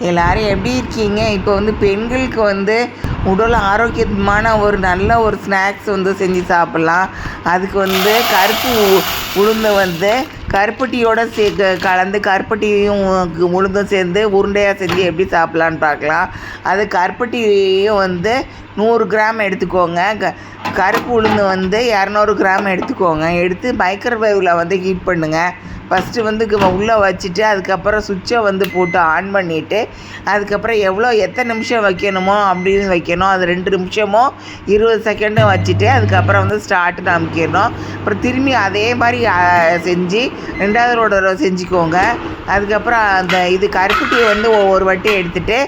எல்லாரும் எப்படி இருக்கீங்க? இப்போ வந்து பெண்களுக்கு வந்து உடல் ஆரோக்கியமான ஒரு நல்ல ஒரு ஸ்நாக்ஸ் வந்து செஞ்சு சாப்பிட்லாம். அதுக்கு வந்து கருப்பு உளுந்தை வந்து கருப்பட்டியோட சே கலந்து கருப்பட்டியும் உளுந்தும் சேர்ந்து உருண்டையாக செஞ்சு எப்படி சாப்பிட்லான்னு பார்க்கலாம். அது கருப்பட்டியும் வந்து நூறு கிராம் எடுத்துக்கோங்க. க கருப்பு உளுந்து வந்து இரநூறு கிராம் எடுத்துக்கோங்க. எடுத்து மைக்ரோவேவில் வந்து ஹீட் பண்ணுங்கள் ஃபஸ்ட்டு வந்து உள்ளே வச்சுட்டு அதுக்கப்புறம் சுவிட்சை வந்து போட்டு ஆன் பண்ணிவிட்டு அதுக்கப்புறம் எவ்வளோ எத்தனை நிமிஷம் வைக்கணுமோ அப்படின்னு வைக்கணும். அது ரெண்டு நிமிஷமோ இருபது செகண்டும் வச்சுட்டு அதுக்கப்புறம் வந்து ஸ்டார்ட் அமைக்கணும் அப்புறம் திரும்பி அதே மாதிரி செஞ்சு ரெண்டாவது ஒரு தடவை செஞ்சுக்கோங்க. அதுக்கப்புறம் அந்த இது கருப்பட்டியை வந்து ஒவ்வொரு வாட்டி எடுத்துகிட்டு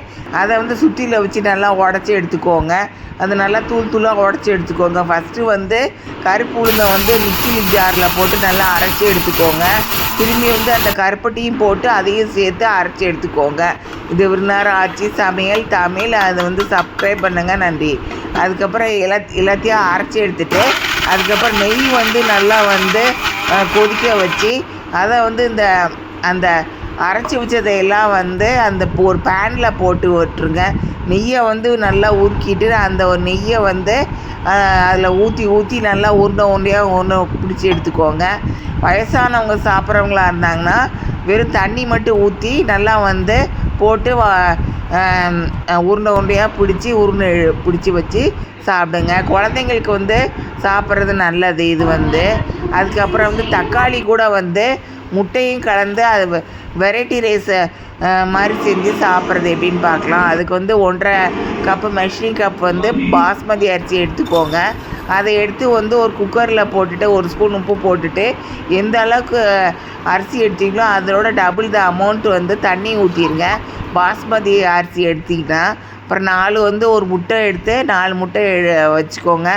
அதை வந்து சுற்றியில் வச்சு நல்லா உடச்சி எடுத்துக்கோங்க. அது நல்லா தூள் தூளாக உடச்சி எடுத்துக்கோங்க. ஃபஸ்ட்டு வந்து கருப்பு உளுந்தை வந்து மிக்சி ஜாரில் போட்டு நல்லா அரைச்சி எடுத்துக்கோங்க. திரும்பி வந்து அந்த கருப்பட்டியும் போட்டு அதையும் சேர்த்து அரைச்சி எடுத்துக்கோங்க. இது ஒரு நேரம் ஆச்சு சமையல் தமிழ். அதை வந்து சப்ஸ்கிரைப் பண்ணுங்க. நன்றி. அதுக்கப்புறம் எல்லா எல்லாத்தையும் அரைச்சி எடுத்துட்டு அதுக்கப்புறம் நெய் வந்து நல்லா வந்து கொதிக்க வச்சு அதை வந்து இந்த அந்த அரைச்சி வச்சதையெல்லாம் வந்து அந்த ஒரு பேனில் போட்டு விட்டுருங்க. நெய்யை வந்து நல்லா உருக்கிட்டு அந்த ஒரு நெய்யை வந்து அதில் ஊற்றி ஊற்றி நல்லா உருண்டை உருண்டையாக ஒன்று பிடிச்சி எடுத்துக்கோங்க. வயசானவங்க சாப்பிட்றவங்களா இருந்தாங்கன்னா வெறும் தண்ணி மட்டும் ஊற்றி நல்லா வந்து போட்டு உருண்டை உருண்டையாக பிடிச்சி உருண்டை பிடிச்சி வச்சு சாப்பிடுங்க. குழந்தைங்களுக்கு வந்து சாப்பிட்றது நல்லது இது வந்து. அதுக்கப்புறம் வந்து தக்காளி கூட வந்து முட்டையும் கலந்து அது வெரைட்டி ரைஸ் மாதிரி செஞ்சு சாப்பிட்றது எப்படின்னு பார்க்கலாம். அதுக்கு வந்து ஒன்றரை கப்பு மெஷினி கப் வந்து பாஸ்மதி அரிசி எடுத்துக்கோங்க. அதை எடுத்து வந்து ஒரு குக்கரில் போட்டுட்டு ஒரு ஸ்பூன் உப்பு போட்டுட்டு எந்த அளவுக்கு அரிசி எடுத்தீங்களோ அதோட டபுள் த அமௌண்ட் வந்து தண்ணி ஊற்றிடுங்க பாஸ்மதி அரிசி எடுத்தீங்கன்னா அப்புறம் நாலு வந்து ஒரு முட்டை எடுத்து நாலு முட்டை வச்சுக்கோங்க.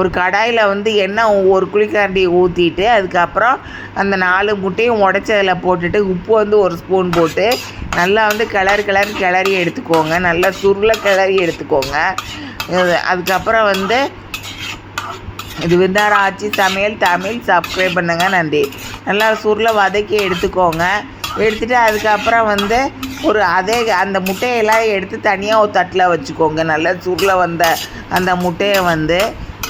ஒரு கடாயில் வந்து எண்ணெய் ஒரு குளிக்காண்டி ஊற்றிட்டு அதுக்கப்புறம் அந்த நாலு முட்டையும் உடச்சி அதில் போட்டுட்டு உப்பு வந்து ஒரு ஸ்பூன் போட்டு நல்லா வந்து கிளறு கிளறு கிளறி எடுத்துக்கோங்க. நல்லா சுருளை கிளறி எடுத்துக்கோங்க. அதுக்கப்புறம் வந்து இது விருந்தார ஆட்சி சமையல் தமிழ் சப்ஸ்கிரைப் பண்ணுங்க நன்றி. நல்லா சுருளை வதக்கி எடுத்துக்கோங்க. எடுத்துட்டு அதுக்கப்புறம் வந்து ஒரு அதே அந்த முட்டையெல்லாம் எடுத்து தனியாக ஒரு தட்டில் வச்சுக்கோங்க. நல்லா சுருளை வந்த அந்த முட்டையை வந்து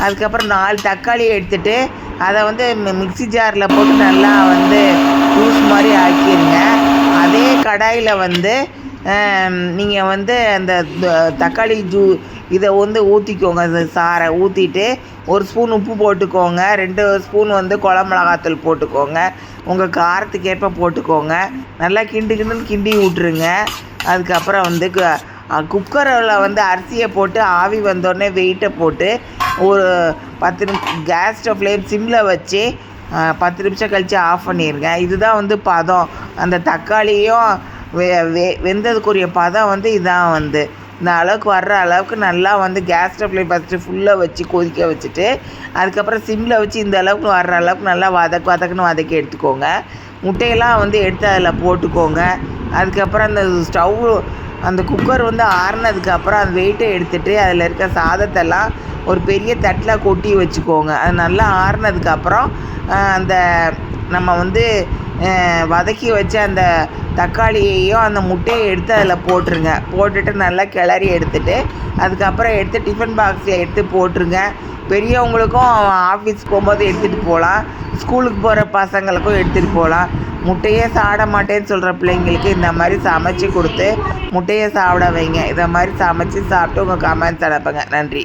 அதுக்கப்புறம் நாலு தக்காளி எடுத்துகிட்டு அதை வந்து மிக்சி மிக்ஸி ஜாரில் போட்டு நல்லா வந்து ஜூஸ் மாதிரி ஆக்கிடுங்க அதே கடாயில் வந்து நீங்கள் வந்து அந்த தக்காளி ஜூ இதை வந்து ஊற்றிக்கோங்க அந்த சாரை ஊற்றிட்டு ஒரு ஸ்பூன் உப்பு போட்டுக்கோங்க ரெண்டு ஸ்பூன் வந்து குழம்பு போட்டுக்கோங்க உங்கள் காரத்துக்கு ஏற்ப போட்டுக்கோங்க நல்லா கிண்டு கிண்டுன்னு கிண்டி விட்ருங்க அதுக்கப்புறம் வந்து குக்கரில் வந்து அரிசியை போட்டு ஆவி வந்தோடனே வெயிட்டை போட்டு ஒரு பத்து நிமிஷம் கேஸ் ஸ்டவ் ஃப்ளேம் சிம்மில் வச்சு பத்து நிமிஷம் கழித்து ஆஃப் பண்ணிடுங்க இதுதான் வந்து பதம். அந்த தக்காளியும் வெ வெ வெந்ததுக்குரிய பதம் வந்து இதான் வந்து. இந்த அளவுக்கு வர்ற அளவுக்கு நல்லா வந்து கேஸ் ஸ்டவ்லேயே ஃபஸ்ட்டு ஃபுல்லாக வச்சு கொதிக்க வச்சுட்டு அதுக்கப்புறம் சிம்மில் வச்சு இந்த அளவுக்கு வர்ற அளவுக்கு நல்லா வதக்கு வதக்குன்னு வதக்கி எடுத்துக்கோங்க. முட்டையெல்லாம் வந்து எடுத்து அதில் போட்டுக்கோங்க. அதுக்கப்புறம் அந்த ஸ்டவ் அந்த குக்கர் வந்து ஆறுனதுக்கப்புறம் அந்த வெயிட்டை எடுத்துட்டு அதில் இருக்க சாதத்தெல்லாம் ஒரு பெரிய தட்டில் கொட்டி வச்சுக்கோங்க. அது நல்லா ஆறுனதுக்கப்புறம் அந்த நம்ம வந்து வதக்கி வச்ச அந்த தக்காளியையும் அந்த முட்டையை எடுத்து அதில் போட்டுருங்க. போட்டுட்டு நல்லா கிளறி எடுத்துட்டு அதுக்கப்புறம் எடுத்து டிஃபன் பாக்ஸில் எடுத்து போட்டுருங்க. பெரியவங்களுக்கும் ஆஃபீஸ் போகும்போது எடுத்துகிட்டு போகலாம் ஸ்கூலுக்கு போகிற பசங்களுக்கும் எடுத்துகிட்டு போகலாம் முட்டையே சாப்பிட மாட்டேன்னு சொல்கிற பிள்ளைங்களுக்கு இந்த மாதிரி சமைச்சு கொடுத்து முட்டையை சாப்பிட வைங்க. இதை மாதிரி சமைச்சு சாப்பிட்டு உங்கள் கமெண்ட்ஸ் அனுப்புங்க. நன்றி.